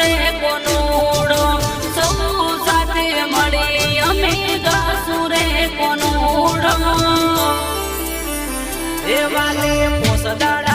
રે કોનુડો સાથે મળી અમે ગાસું રે કોનુડો એ પોસદાડા